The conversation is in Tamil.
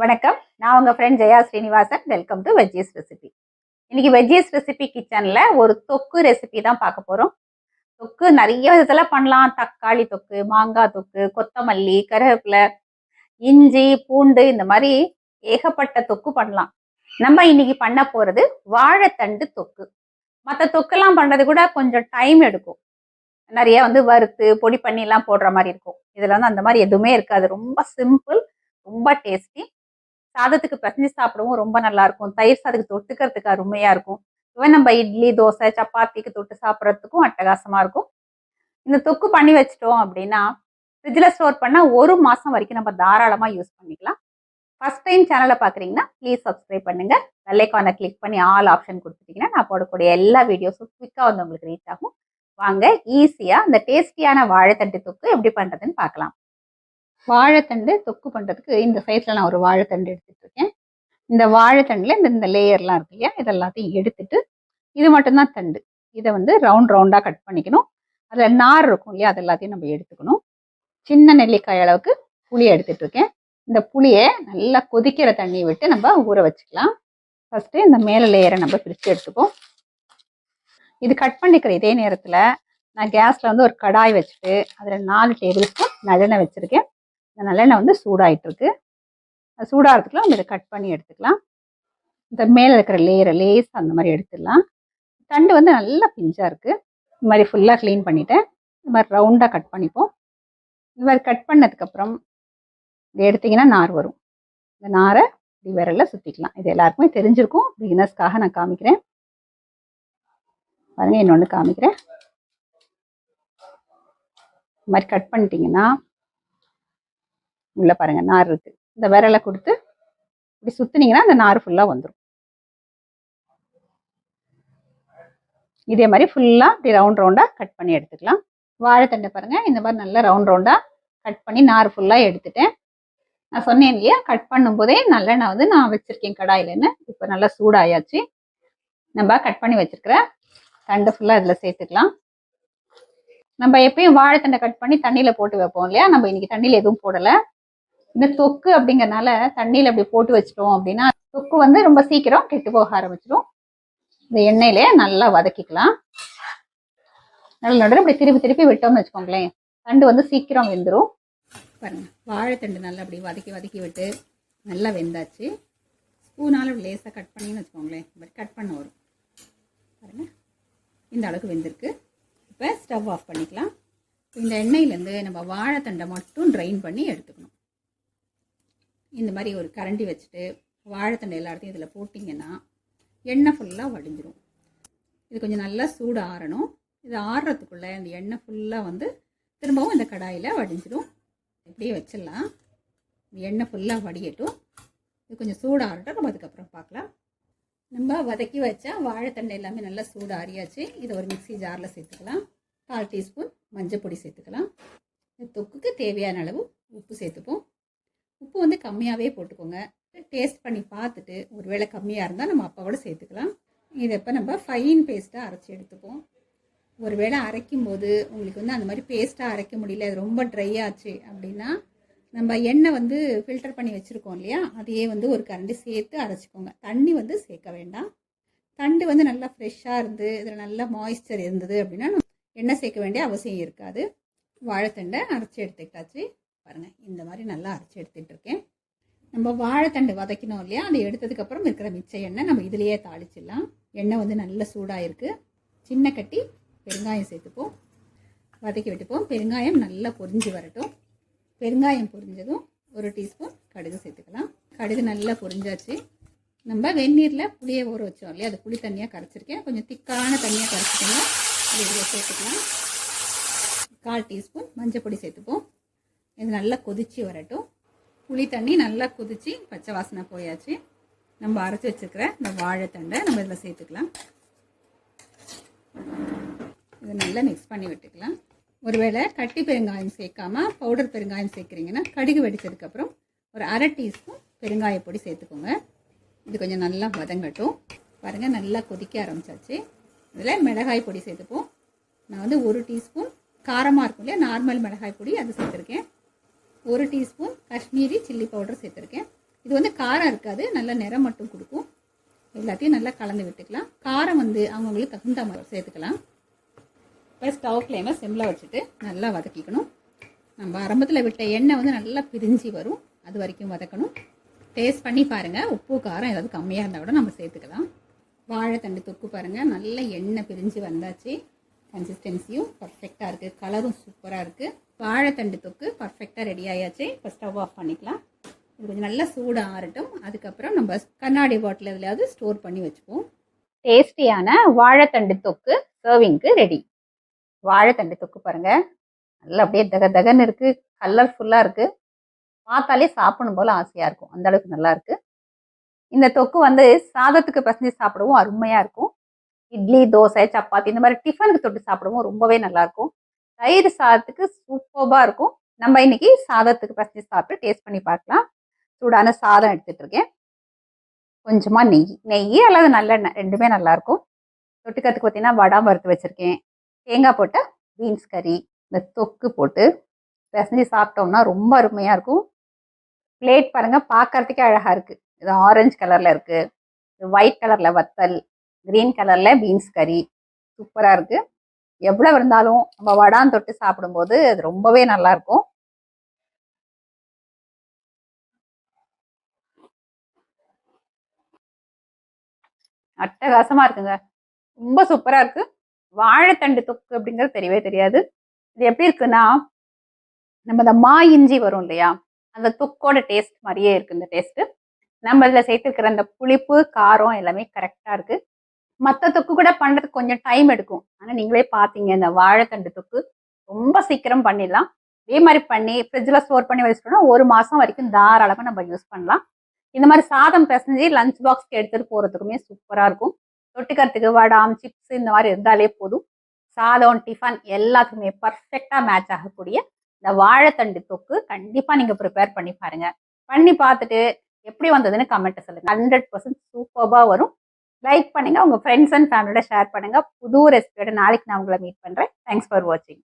வணக்கம். நான் உங்கள் friend Jaya Srinivasan. Welcome to veggies recipe இன்னைக்கு வெஜ்ஜீஸ் ரெசிபி கிச்சனில் ஒரு தொக்கு ரெசிபி தான் பார்க்க போகிறோம் தொக்கு நிறைய விதத்தில் பண்ணலாம். தக்காளி தொக்கு மாங்காய் தொக்கு கொத்தமல்லி கருவேப்பிலை இஞ்சி பூண்டு இந்த மாதிரி ஏகப்பட்ட தொக்கு பண்ணலாம். நம்ம இன்னைக்கு பண்ண போகிறது வாழைத்தண்டு தொக்கு. மற்ற தொக்கெல்லாம் பண்ணுறது கூட கொஞ்சம் டைம் எடுக்கும். நிறைய வந்து வறுத்து பொடி பண்ணிலாம் போடுற மாதிரி இருக்கும். இதில் வந்து அந்த மாதிரி எதுவுமே இருக்காது. ரொம்ப சிம்பிள் ரொம்ப டேஸ்டி சாதத்துக்கு பிசைஞ்சு சாப்பிடவும் ரொம்ப நல்லா இருக்கும் தயிர் சாதத்துக்கு தொட்டுக்கிறதுக்கு அருமையா இருக்கும். இவன் நம்ம இட்லி தோசை சப்பாத்திக்கு தொட்டு சாப்பிட்றதுக்கும் அட்டகாசமா இருக்கும். இந்த தொக்கு பண்ணி வச்சிட்டோம் அப்படின்னா ஃப்ரிட்ஜில் ஸ்டோர் பண்ணால் ஒரு மாதம் வரைக்கும் நம்ம தாராளமாக யூஸ் பண்ணிக்கலாம். ஃபஸ்ட் டைம் சேனலை பார்க்குறீங்கன்னா ப்ளீஸ் சப்ஸ்கிரைப் பண்ணுங்க. வெள்ளைக்கான கிளிக் பண்ணி ஆல் ஆப்ஷன் கொடுத்துட்டீங்கன்னா நான் போடக்கூடிய எல்லா வீடியோஸும் குயிக்காக வந்து உங்களுக்கு ரீச் ஆகும். வாங்க ஈஸியாக இந்த டேஸ்டியான வாழைத்தண்டு தொக்கு எப்படி பண்ணுறதுன்னு பார்க்கலாம். வாழைத்தண்டு தொக்கு பண்ணுறதுக்கு இந்த சைஸில் நான் ஒரு வாழைத்தண்டு எடுத்துட்டு இருக்கேன் இந்த வாழைத்தண்டில் இந்த இந்த லேயர்லாம் இருக்கு இல்லையா? இதெல்லாத்தையும் எடுத்துட்டு இது மட்டும்தான் தண்டு. இதை வந்து ரவுண்ட் ரவுண்டாக கட் பண்ணிக்கணும். அதில் நார் இருக்கும் இல்லையா? அது எல்லாத்தையும் நம்ம எடுத்துக்கணும். சின்ன நெல்லிக்காய் அளவுக்கு புளி எடுத்துட்டு இருக்கேன் இந்த புளியை நல்லா கொதிக்கிற தண்ணியை விட்டு நம்ம ஊற வச்சுக்கலாம். ஃபஸ்ட்டு இந்த மேலே லேயரை நம்ம பிரித்து எடுத்துப்போம். இது கட் பண்ணிக்கிற இதே நேரத்தில் நான் கேஸில் வந்து ஒரு கடாய் வச்சுட்டு அதில் நாலு டேபிள் ஸ்பூன் நல்லெண்ணெய் வச்சுருக்கேன். இந்த நல்லெண்ணெய் வந்து சூடாயிட்டுருக்கு. அது சூடாகிறதுக்குலாம் நம்ம இதை கட் பண்ணி எடுத்துக்கலாம். இந்த மேலே இருக்கிற லேயரை லேஸ் அந்த மாதிரி எடுத்துடலாம். தண்டு வந்து நல்லா பிஞ்சாக இருக்குது இந்த மாதிரி ஃபுல்லாக க்ளீன் பண்ணிவிட்டேன் இந்த மாதிரி ரவுண்டாக கட் பண்ணிப்போம். இந்த மாதிரி கட் பண்ணதுக்கப்புறம் இதை எடுத்திங்கன்னா நார் வரும். இந்த நாரை இப்படி விரலில் சுற்றிக்கலாம் இது எல்லாருக்குமே தெரிஞ்சிருக்கும். பிகினர்ஸ்க்காக நான் காமிக்கிறேன். பாருங்கள் இன்னொன்று காமிக்கிறேன். இந்த மாதிரி கட் பண்ணிட்டீங்கன்னா உள்ள பாருங்க நார் இருக்கு. இந்த விரலை கொடுத்து இப்படி சுற்றுனீங்கன்னா அந்த நார் ஃபுல்லா வந்துடும் இதே மாதிரி ஃபுல்லா இப்படி ரவுண்ட் ரவுண்டா கட் பண்ணி எடுத்துக்கலாம். வாழைத்தண்டை பாருங்க இந்த மாதிரி நல்லா ரவுண்ட் ரவுண்டா கட் பண்ணி நார் ஃபுல்லா எடுத்துட்டேன். நான் சொன்னேன் இல்லையா கட் பண்ணும்போதே நல்லெண்ணெய் வந்து நான் வச்சிருக்கேன் கடாயிலன்னு. இப்போ நல்லா சூடாயாச்சு. நம்ம கட் பண்ணி வச்சிருக்கிற தண்டை ஃபுல்லா இதுல சேர்த்துக்கலாம். நம்ம எப்பயும் வாழைத்தண்டை கட் பண்ணி தண்ணியில போட்டு வைப்போம் இல்லையா நம்ம இன்னைக்கு தண்ணியில எதுவும் போடலை. இந்த தொக்கு அப்படிங்கறனால தண்ணியில அப்படி போட்டு வச்சிட்டோம் அப்படின்னா தொக்கு வந்து ரொம்ப சீக்கிரம் கெட்டு போக ஆரம்பிச்சிடும் இந்த எண்ணெயிலே நல்லா வதக்கிக்கலாம். நல்ல நடுவில் இப்படி திருப்பி திருப்பி விட்டோம்னு வச்சுக்கோங்களேன். தண்டு வந்து சீக்கிரம் வெந்துடும் பாருங்க வாழைத்தண்டு நல்லா அப்படி வதக்கி வதக்கி விட்டு நல்லா வெந்தாச்சு. ஸ்பூனால் லேசாக கட் பண்ணின்னு வச்சுக்கோங்களேன். இந்த மாதிரி கட் பண்ண வரும். பாருங்க இந்த அளவுக்கு வெந்திருக்கு. இப்போ ஸ்டவ் ஆஃப் பண்ணிக்கலாம். இந்த எண்ணெயிலேருந்து நம்ம வாழைத்தண்டை மட்டும் ட்ரைன் பண்ணி எடுத்துக்கணும். இந்த மாதிரி ஒரு கரண்டி வச்சுட்டு வாழைத்தண்டை எல்லாத்தையும் இதில் போட்டிங்கன்னா எண்ணெய் ஃபுல்லாக வடிஞ்சிரும். இது கொஞ்சம் நல்லா சூடு ஆறணும். இது ஆறுறதுக்குள்ளே இந்த எண்ணெய் ஃபுல்லாக வந்து திரும்பவும் இந்த கடாயில் வடிஞ்சிடும் இப்படியே வச்சிடலாம். இந்த எண்ணெய் ஃபுல்லாக வடியட்டும். இது கொஞ்சம் சூடு ஆறட்டும். நம்ம அதுக்கப்புறம் பார்க்கலாம். நம்ம வதக்கி வச்சா வாழைத்தண்டை எல்லாமே நல்லா சூடு ஆறியாச்சு. இதை ஒரு மிக்ஸி ஜாரில் சேர்த்துக்கலாம். கால் டீஸ்பூன் மஞ்சள் பொடி சேர்த்துக்கலாம். இந்த தொக்குக்கு தேவையான அளவு உப்பு சேர்த்துப்போம். உப்பு வந்து கம்மியாகவே போட்டுக்கோங்க. டேஸ்ட் பண்ணி பார்த்துட்டு ஒருவேளை கம்மியாக இருந்தால் நம்ம அப்பாவோட சேர்த்துக்கலாம். இதை இப்போ நம்ம ஃபைன் பேஸ்ட்டாக அரைச்சி எடுத்துப்போம். ஒருவேளை அரைக்கும் போது உங்களுக்கு வந்து அந்த மாதிரி பேஸ்ட்டாக அரைக்க முடியல அது ரொம்ப ட்ரை ஆச்சு அப்படின்னா நம்ம எண்ணெய் வந்து ஃபில்டர் பண்ணி வச்சுருக்கோம் இல்லையா? அதையே வந்து ஒரு கரண்டி சேர்த்து அரைச்சிக்கோங்க. தண்ணி வந்து சேர்க்க வேண்டாம். தண்டு வந்து நல்லா ஃப்ரெஷ்ஷாக இருந்து இதில் நல்லா மாய்ஸ்சர் இருந்தது அப்படின்னா எண்ணெய் சேர்க்க வேண்டிய அவசியம் இருக்காது. வாழைத்தண்டை அரைச்சி எடுத்துக்கிட்டாச்சு. பாருங்கள் இந்த மாதிரி நல்லா அரைச்சி எடுத்துகிட்டு இருக்கேன் நம்ம வாழைத்தண்டு வதக்கணும் இல்லையா அதை எடுத்ததுக்கப்புறம் இருக்கிற மிச்ச எண்ணெய் நம்ம இதுலேயே தாளிச்சிடலாம். எண்ணெய் வந்து நல்ல சூடாக இருக்குது சின்ன கட்டி பெருங்காயம் சேர்த்துப்போம். வதக்கி விட்டுப்போம். பெருங்காயம் நல்லா பொரிஞ்சு வரட்டும். பெருங்காயம் பொரிஞ்சதும் ஒரு டீஸ்பூன் கடுகு சேர்த்துக்கலாம். கடுகு நல்லா பொரிஞ்சாச்சு. நம்ம வெந்நீரில் புளியை ஊற வச்சோம் இல்லையா அது புளி தண்ணியாக கரைச்சிருக்கேன். கொஞ்சம் திக்கான தண்ணியாக கரைச்சிக்கோங்க. இதில் சேர்த்துக்கலாம். கால் டீஸ்பூன் மஞ்சள் பொடி சேர்த்துப்போம். இது நல்லா கொதிச்சு வரட்டும். புளி தண்ணி நல்லா கொதிச்சு பச்சை வாசனை போயாச்சு. நம்ம அரைச்சி வச்சுருக்கிற இந்த வாழைத்தண்டை நம்ம இதில் சேர்த்துக்கலாம். இதை நல்லா மிக்ஸ் பண்ணி விட்டுக்கலாம். ஒருவேளை கட்டி பெருங்காயம் சேர்க்காம பவுடர் பெருங்காயம் சேர்க்குறீங்கன்னா கடுகு வெடிச்சதுக்கப்புறம் ஒரு அரை டீஸ்பூன் பெருங்காய பொடி சேர்த்துக்கோங்க. இது கொஞ்சம் நல்லா வதங்கட்டும். பாருங்கள் நல்லா கொதிக்க ஆரம்பிச்சாச்சு. இதில் மிளகாய் பொடி சேர்த்துப்போம். நான் வந்து ஒரு டீஸ்பூன் காரமாக இருக்கும் இல்லையா? நார்மல் மிளகாய் பொடி அது சேர்த்துருக்கேன். ஒரு டீஸ்பூன் காஷ்மீரி சில்லி பவுடர் சேர்த்துருக்கேன். இது வந்து காரம் இருக்காது நல்ல நிறம் மட்டும் கொடுக்கும். எல்லாத்தையும் நல்லா கலந்து விட்டுக்கலாம். காரம் வந்து அவங்கவுங்களுக்கு தகுந்த மாதிரி சேர்த்துக்கலாம். இப்போ ஸ்டவ் ஃப்ளேமை சிம்மில் வச்சுட்டு நல்லா வதக்கிக்கணும். நம்ம ஆரம்பத்தில் விட்ட எண்ணெய் வந்து நல்லா பிரிஞ்சு வரும். அது வரைக்கும் வதக்கணும். டேஸ்ட் பண்ணி பாருங்கள் உப்பு காரம் ஏதாவது கம்மியாக இருந்தால் கூட நம்ம சேர்த்துக்கலாம். வாழைத்தண்டு தொக்கு பாருங்கள் நல்ல எண்ணெய் பிரிஞ்சு வந்தாச்சு. கன்சிஸ்டன்சியும் பர்ஃபெக்டாக இருக்குது கலரும் சூப்பராக இருக்குது வாழைத்தண்டு தொக்கு பர்ஃபெக்டாக ரெடி ஆயாச்சு. இப்போ ஸ்டவ் ஆஃப் பண்ணிக்கலாம். இது கொஞ்சம் நல்லா சூடு ஆறட்டும். அதுக்கப்புறம் நம்ம கண்ணாடி பாட்டில் எதுலையாவது ஸ்டோர் பண்ணி வச்சுப்போம். டேஸ்டியான வாழைத்தண்டு தொக்கு சர்விங்க்கு ரெடி வாழைத்தண்டு தொக்கு பாருங்கள் நல்லா அப்படியே தக தகன்னு இருக்குது கலர்ஃபுல்லாக இருக்குது பார்த்தாலே சாப்பிடணும் போல் ஆசையாக இருக்கும். அந்த அளவுக்கு நல்லா இருக்குது இந்த தொக்கு வந்து சாதத்துக்கு பசஞ்சு சாப்பிடவும் அருமையாக இருக்கும். இட்லி தோசை சப்பாத்தி இந்த மாதிரி டிஃபனுக்கு தொட்டு சாப்பிடவும் ரொம்பவே நல்லாயிருக்கும் தயிர் சாதத்துக்கு சூப்பர்பாக இருக்கும். நம்ம இன்னைக்கு சாதத்துக்கு பசஞ்சு சாப்பிட்டு டேஸ்ட் பண்ணி பார்க்கலாம். சூடான சாதம் எடுத்துகிட்டு இருக்கேன் கொஞ்சமாக நெய். நெய் அல்லது நல்லெண்ணெய் ரெண்டுமே நல்லாயிருக்கும். தொட்டுக்கிறதுக்கு பார்த்தீங்கன்னா வடா வறுத்து வச்சுருக்கேன். தேங்காய் போட்ட பீன்ஸ் கறி இந்த தொக்கு போட்டு பிசைஞ்சு சாப்பிட்டோம்னா ரொம்ப அருமையாக இருக்கும். பிளேட் பாருங்கள் பார்க்கறதுக்கே அழகாக இருக்குது இது ஆரஞ்சு கலரில் இருக்குது இது ஒயிட் கலரில் வத்தல் க்ரீன் கலரில் பீன்ஸ் கறி. சூப்பராக இருக்குது எவ்வளோ இருந்தாலும் நம்ம வடான் தொட்டு சாப்பிடும்போது அது ரொம்பவே நல்லா இருக்கும். அட்டகாசமாக இருக்குங்க. ரொம்ப சூப்பராக இருக்குது வாழைத்தண்டு தொக்கு அப்படிங்கிறது தெரியவே தெரியாது. இது எப்படி இருக்குன்னா நம்ம இந்த மா இஞ்சி வரும் இல்லையா? அந்த தொக்கோட டேஸ்ட் மாதிரியே இருக்கு இந்த டேஸ்ட்டு நம்ம இதில் சேர்த்துருக்கிற அந்த புளிப்பு காரம் எல்லாமே கரெக்டாக இருக்குது மற்ற தொக்கு கூட பண்ணுறதுக்கு கொஞ்சம் டைம் எடுக்கும். ஆனால் நீங்களே பார்த்தீங்க இந்த வாழைத்தண்டு தொக்கு ரொம்ப சீக்கிரம் பண்ணிடலாம். இதே மாதிரி பண்ணி ஃப்ரிட்ஜில் ஸ்டோர் பண்ணி வச்சுட்டோம்னா ஒரு மாதம் வரைக்கும் தாராளமாக நம்ம யூஸ் பண்ணலாம். இந்த மாதிரி சாதம் பிசைஞ்சு லஞ்ச் பாக்ஸ்க்கு எடுத்துகிட்டு போகிறதுக்குமே சூப்பராக இருக்கும். தொட்டுக்கிறதுக்கு வடாம் சிப்ஸ் இந்த மாதிரி இருந்தாலே போதும். சாதம் டிஃபன் எல்லாத்துக்குமே பர்ஃபெக்டாக மேட்ச் ஆகக்கூடிய இந்த வாழைத்தண்டு தொக்கு கண்டிப்பாக நீங்கள் ப்ரிப்பேர் பண்ணி பாருங்க. பண்ணி பார்த்துட்டு எப்படி வந்ததுன்னு கமெண்ட்டை சொல்லுங்கள் ஹண்ட்ரட் பர்சன்ட் சூப்பராக வரும். லைக் பண்ணுங்கள் உங்கள் ஃப்ரெண்ட்ஸ் அண்ட் ஃபேமிலியோட ஷேர் பண்ணுங்கள் புது ரெசிபியோட நாளைக்கு நான் உங்களை மீட் பண்ணுறேன் தேங்க்ஸ் ஃபார் வாட்சிங்